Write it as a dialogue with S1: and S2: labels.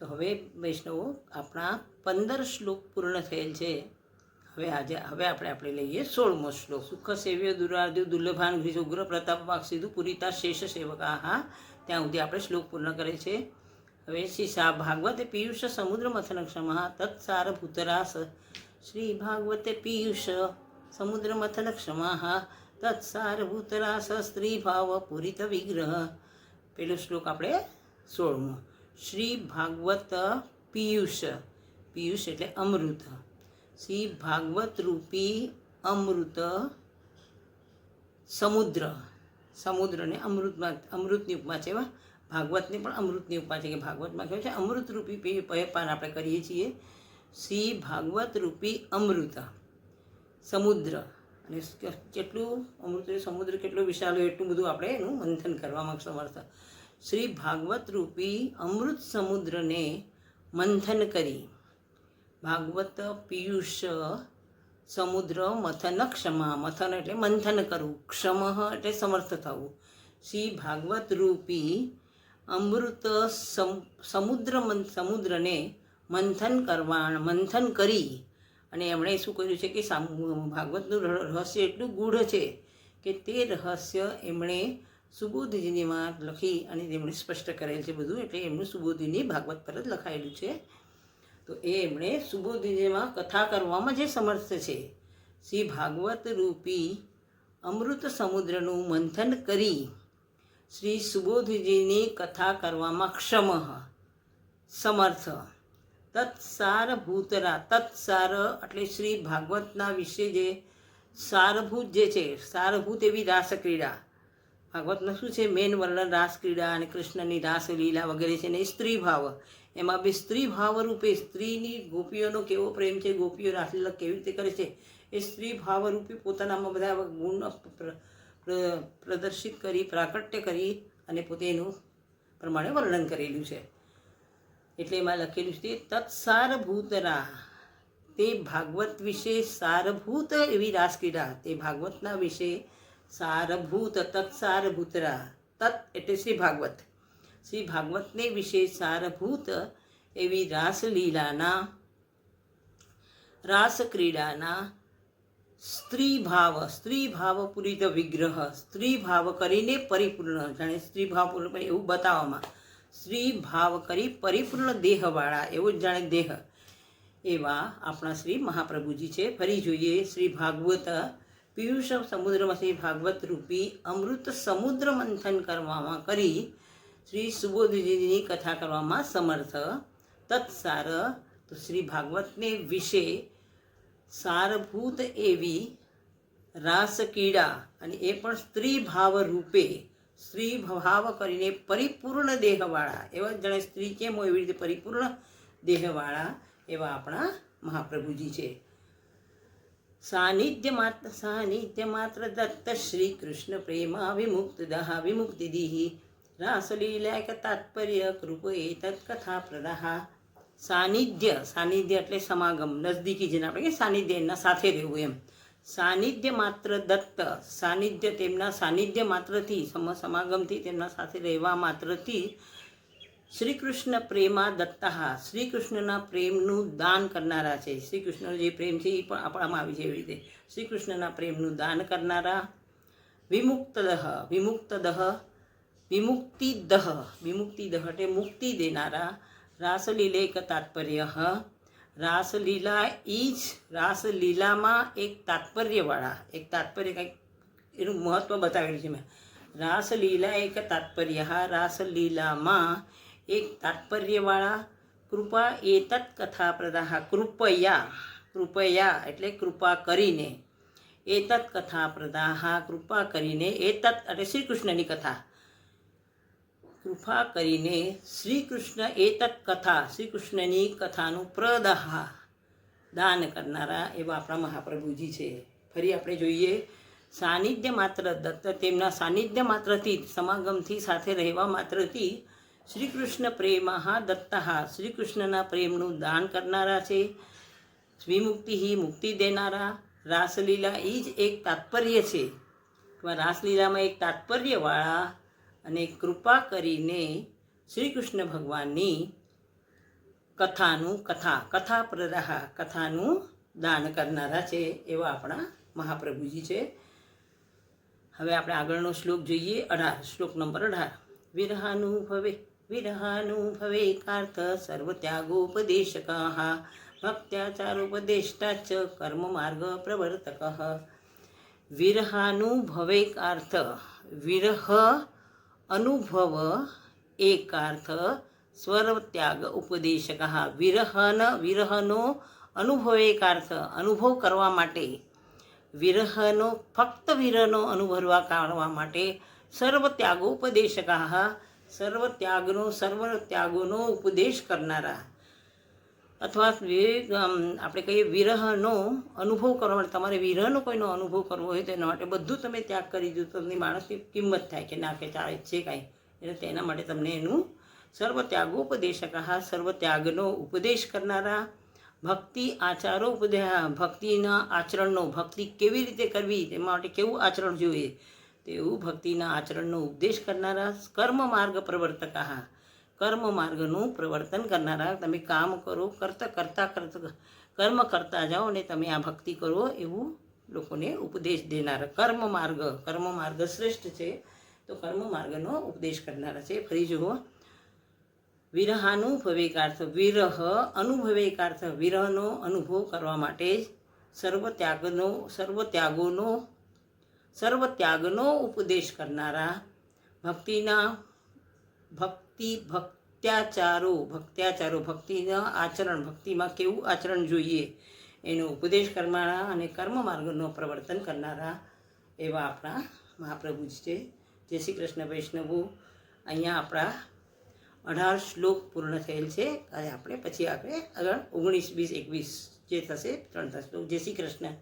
S1: તો હવે વૈષ્ણવો, આપણા પંદર શ્લોક પૂર્ણ થયેલ છે. હવે આજે, હવે આપણે આપણે લઈએ સોળમો શ્લોક. સુખ સેવ્ય દુરાર્દુ દુર્લભાન ગ્રીજ ઉગ્ર પ્રતાપ વાક સીધું પુરીતા શેષ સેવકા. હા ત્યાં સુધી આપણે શ્લોક પૂર્ણ કરે છે. હવે શ્રી સા ભાગવતે પિયુષ સમુદ્ર મથન ક્ષમા તત્સાર ભૂતરાસ. શ્રી ભાગવતે પિયુષ સમુદ્ર મથન ક્ષમા તત્સાર ભૂતરાસ સ્ત્રી ભાવ પૂરિત વિગ્રહ. પેલો શ્લોક આપણે સોળમો. શ્રી ભાગવત પિયુષ. પિયુષ એટલે અમૃત. શ્રી ભાગવત રૂપી અમૃત સમુદ્ર. સમુદ્રને અમૃતમાં, અમૃતની ઉપમા છે એવા. ભાગવતને પણ અમૃતની ઉપમા છે કે ભાગવતમાં કહેવાય છે. અમૃત રૂપી પે- પયપાન આપણે કરીએ છીએ. શ્રી ભાગવત રૂપી અમૃત. સમુદ્ર. અને કેટલું, અમૃત સમુદ્ર કેટલો વિશાળ હોય એટલું બધું આપણે એનું મંથન કરવામાં સમર્થ શ્રી ભાગવત રૂપી અમૃત સમુદ્રને મંથન કરી. ભાગવત, પિયુષ, સમુદ્ર, મથન, ક્ષમા, મથન એટલે મંથન કરવું ક્ષમ એટલે સમર્થ થવું. શ્રી ભાગવત રૂપી અમૃત સમ- સમુદ્ર સમુદ્રને મંથન કરવા મંથન કરી. અને એમણે શું કર્યું છે કે ભાગવતનું રહસ્ય એટલું ગૂઢ છે કે તે રહસ્ય એમણે સુબોધજીનીમાં લખી અને તેમણે સ્પષ્ટ કરેલ છે બધું, એટલે એમનું સુબોધિની ભાગવત પર જ લખાયેલું છે. તો એ એમણે સુબોધિજીમાં કથા કરવામાં જે સમર્થ છે, શ્રી ભાગવત રૂપી અમૃત સમુદ્રનું મંથન કરી શ્રી સુબોધજીની કથા કરવામાં ક્ષમ, સમર્થ. તત્સાર ભૂતરા તત્સાર એટલે શ્રી ભાગવતના વિશે જે સારભૂત જે છે, સારભૂત એવી રાસક્રીડા ભાગવતમાં શું છે? મેન વર્ણન રાસક્રીડા અને કૃષ્ણની રાસલીલા વગેરે છે ને સ્ત્રી ભાવ. એમાં બી સ્ત્રી ભાવ રૂપે સ્ત્રીની ગોપીઓનો કેવો પ્રેમ છે? ગોપીઓ રાસલીલા કેવી રીતે કરે છે? એ સ્ત્રી ભાવ રૂપે પોતાનામાં બધા ગુણ પ્ર- પ્ર- પ્રદર્શિત કરી, પ્રાકટ્ય કરી અને પોતે એનું પ્રમાણે વર્ણન કરેલું છે. એટલે એમાં લખેલું છે, તત્સારભૂતરા. તે ભાગવત વિશે સારભૂત એવી રાસક્રીડા તે ભાગવતના વિશે સારભૂત તત્સારભૂતરા તત્ એટલે શ્રી ભાગવત. શ્રી ભાગવતને વિશે સારભૂત એવી રાસલીલાના, રાસક્રીડાના સ્ત્રી ભાવ સ્ત્રી ભાવ વિગ્રહ સ્ત્રી ભાવ કરીને પરિપૂર્ણ, જાણે સ્ત્રી ભાવ એવું બતાવવામાં સ્ત્રી ભાવ કરી પરિપૂર્ણ દેહવાળા, એવો જાણે દેહ. એવા આપણા શ્રી મહાપ્રભુજી છે. ફરી જોઈએ શ્રી ભાગવત પિયુષ સમુદ્રમાં શ્રી ભાગવત રૂપી અમૃત સમુદ્ર મંથન કરવામાં કરી. શ્રી સુબોધજીની કથા કરવામાં સમર્થ. તત્સાર. તો શ્રી ભાગવતને વિશે સારભૂત એવી રાસકીડા અને એ પણ સ્ત્રી ભાવ રૂપે, સ્ત્રી ભાવ કરીને પરિપૂર્ણ દેહવાળા. એવા જાણે સ્ત્રી કેમ હોય એવી રીતે પરિપૂર્ણ દેહવાળા એવા આપણા મહાપ્રભુજી છે. સાનિધ્ય માત્ર સાનિધ્ય માત્ર દત્ત શ્રી કૃષ્ણ પ્રેમા વિમુક્ત દહા વિમુક્તિ દીહી રાસલીલા કે તાત્પર્ય કૃપ એતત કથા પ્રદાહ સાનિધ્ય સાનિધ્ય એટલે સમાગમ, નજદીકી જેને આપણે સાનિધ્ય એમના સાથે રહેવું એમ. સાનિધ્ય માત્ર દત્ત, સાનિધ્ય તેમના સાનિધ્ય માત્રથી સમ સમાગમથી તેમના સાથે રહેવા માત્રથી શ્રી કૃષ્ણ પ્રેમા દત્તા. શ્રી કૃષ્ણના પ્રેમનું દાન કરનારા છે. શ્રી કૃષ્ણનો જે પ્રેમ છે એ પણ આપણામાં આવી છે એવી રીતે. શ્રી કૃષ્ણના પ્રેમનું દાન કરનારા વિમુક્તદહ વિમુક્તદહ, વિમુક્તિદહ વિમુક્તિદહ એટલે મુક્તિ દેનારા. રાસલીલેક તાત્પર્ય, રાસલીલા એ રાસલીલામાં એક તાત્પર્યવાળા. એક તાત્પર્ય કંઈક એનું મહત્ત્વ બતાવેલું છે મેં. રાસલીલા એક તાત્પર્ય, રાસલીલામાં એક તાત્પર્યવાળા કૃપા એતત કથા પ્રદાહ, કૃપયા કૃપયા એટલે કૃપા કરીને. એતત કથા પ્રદાહા, કૃપા કરીને, એ તત્ એટલે શ્રી કૃષ્ણની કથા. કૃપા કરીને શ્રી કૃષ્ણ એતત કથા શ્રી કૃષ્ણની કથાનું પ્રદહા દાન કરનારા એવા આપણા મહાપ્રભુજી છે. ફરી આપણે જોઈએ, સાનિધ્ય માત્ર દત્ત તેમના સાનિધ્ય માત્રથી સમાગમથી સાથે રહેવા માત્રથી શ્રી કૃષ્ણ પ્રેમા દત્તઃ. શ્રી કૃષ્ણના પ્રેમનું દાન કરનારા છે. વિમુક્તિ મુક્તિ દેનારા. રાસલીલા એ જ એક તાત્પર્ય છે. રાસલીલામાં એક તાત્પર્યવાળા અને કૃપા કરીને શ્રી કૃષ્ણ ભગવાનની કથાનું કથા કથા પ્રદાહ કથાનું દાન કરનારા છે એવા આપણા મહાપ્રભુજી છે. હવે આપણે આગળનો શ્લોક જોઈએ. અઢાર, શ્લોક નંબર અઢાર. વિરહાનુભવે. વિરહાનુભવે કાર્થ સર્વત્યાગોપદેશક ભક્ત્યાચારોપદેષ્ટા ચ કર્મ માર્ગ પ્રવર્તક વિરહાનુભવેકાર્થ વિરહ અનુભવ એકાર્થ સ્વરત્યાગ ઉપદેશક વિરહન વિરહનો અનુભવેકાર્થ અનુભવ કરવા માટે વિરહનો ફક્ત વિરહનો અનુભવવા કરવા માટે સર્વ ત્યાગોપદેશક સર્વ ત્યાગનો, સર્વ ત્યાગોનો ઉપદેશ કરનારા. અથવા આપણે કહીએ વિરહનો અનુભવ કરવા માટે તમારે વિરહનો કોઈનો અનુભવ કરવો હોય, તો એના માટે બધું તમે ત્યાગ કરી દો તમને માણસની કિંમત થાય કે ના કે ચાલે છે કાંઈ. એટલે તેના માટે તમને એનું સર્વ ત્યાગોપદેશક સર્વ ત્યાગનો ઉપદેશ કરનારા. ભક્તિ આચારો ઉપદેશ ભક્તિના આચરણનો, ભક્તિ કેવી રીતે કરવી તેના માટે કેવું આચરણ જોઈએ? તેવું ભક્તિના આચરણનો ઉપદેશ કરનારા કર્મ માર્ગ પ્રવર્તક. કર્મ માર્ગનું પ્રવર્તન કરનારા, તમે કામ કરો, કરતા કરતા કરતા, કર્મ કરતા જાઓ અને તમે આ ભક્તિ કરો એવું લોકોને ઉપદેશ દેનારા. કર્મ માર્ગ કર્મ માર્ગ શ્રેષ્ઠ છે, તો કર્મ માર્ગનો ઉપદેશ કરનારા છે. ફરી જુઓ. વિરહાનુભવેકાર્થ વિરહ અનુભવેકાર્થ, વિરહનો અનુભવ કરવા માટે જ સર્વ ત્યાગનો સર્વ ત્યાગોનો સર્વ ત્યાગનો ઉપદેશ કરનારા ભક્તિના ભક્તિ ભક્ત્યાચારો ભક્ત્યાચારો ભક્તિના આચરણ ભક્તિમાં કેવું આચરણ જોઈએ એનો ઉપદેશ કરનારા અને કર્મ માર્ગનો પ્રવર્તન કરનારા એવા આપણા મહાપ્રભુજી છે જય શ્રી કૃષ્ણ વૈષ્ણવો અહીંયા આપણા અઢાર શ્લોક પૂર્ણ થયેલ છે અને આપણે પછી આપણે આગળ ઓગણીસ વીસ એકવીસ જે થશે ત્રણ થશે જય શ્રી કૃષ્ણ